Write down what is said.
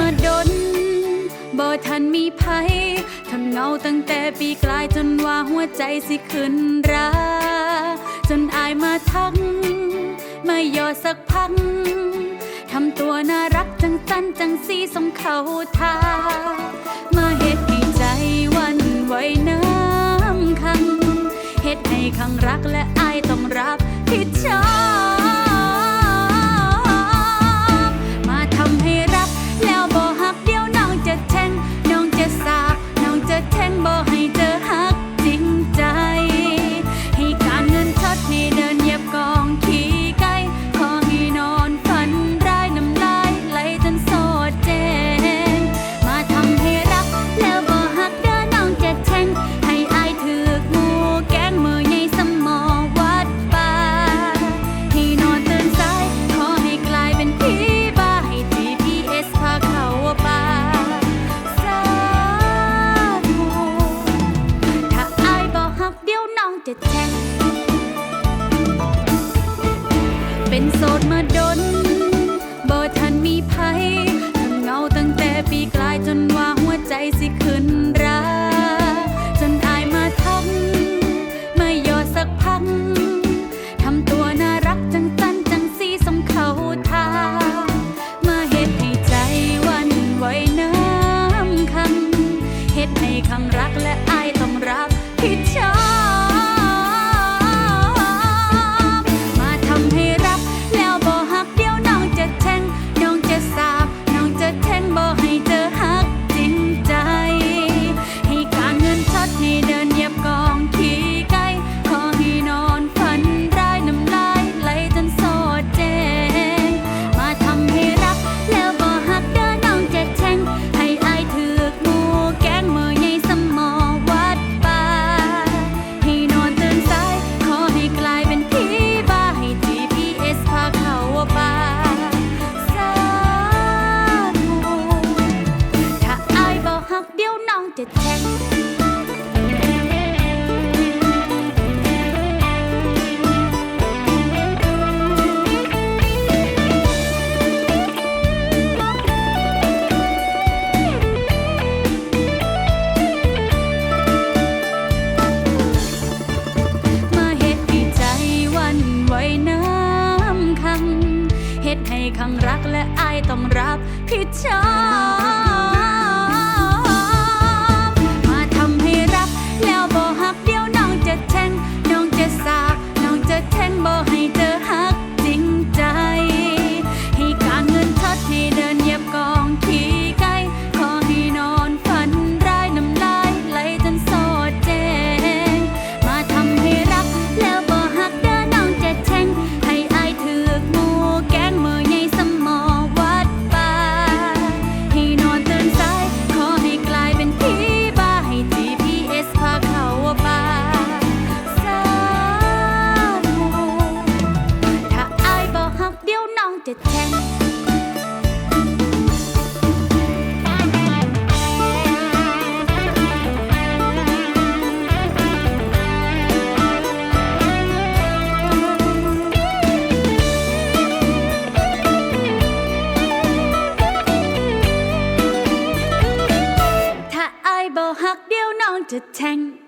มาดนบ่ทันมีภัยทนเงาตั้งแต่ปีกลายจนว่าหัวใจสิขึ้นรา จนอายมาทักไม่ย่อสักพักทำตัวน่ารักจังสั้นจังสีสมเขาทามาเฮ็ดที่ใจวันไว้น้ำคังเฮ็ดให้ขังรักและอายต้องรับผิดชอบ เป็นโสดมาดนบ่ทันมีภัยทั้งเงาตั้งแต่ปีกลายจนว่าหัวใจสิขึ้นราจนอายมาทักม่หยอสักพักทำตัวน่ารักจังสั้นจังสีสมเขาทามาเห็ดให้ใจวันไหวน้ำคังเห็ดให้คังรักและอายต้องรักที่เธอ ครั้งรักและอายต้องรับผิดชอบ to tank.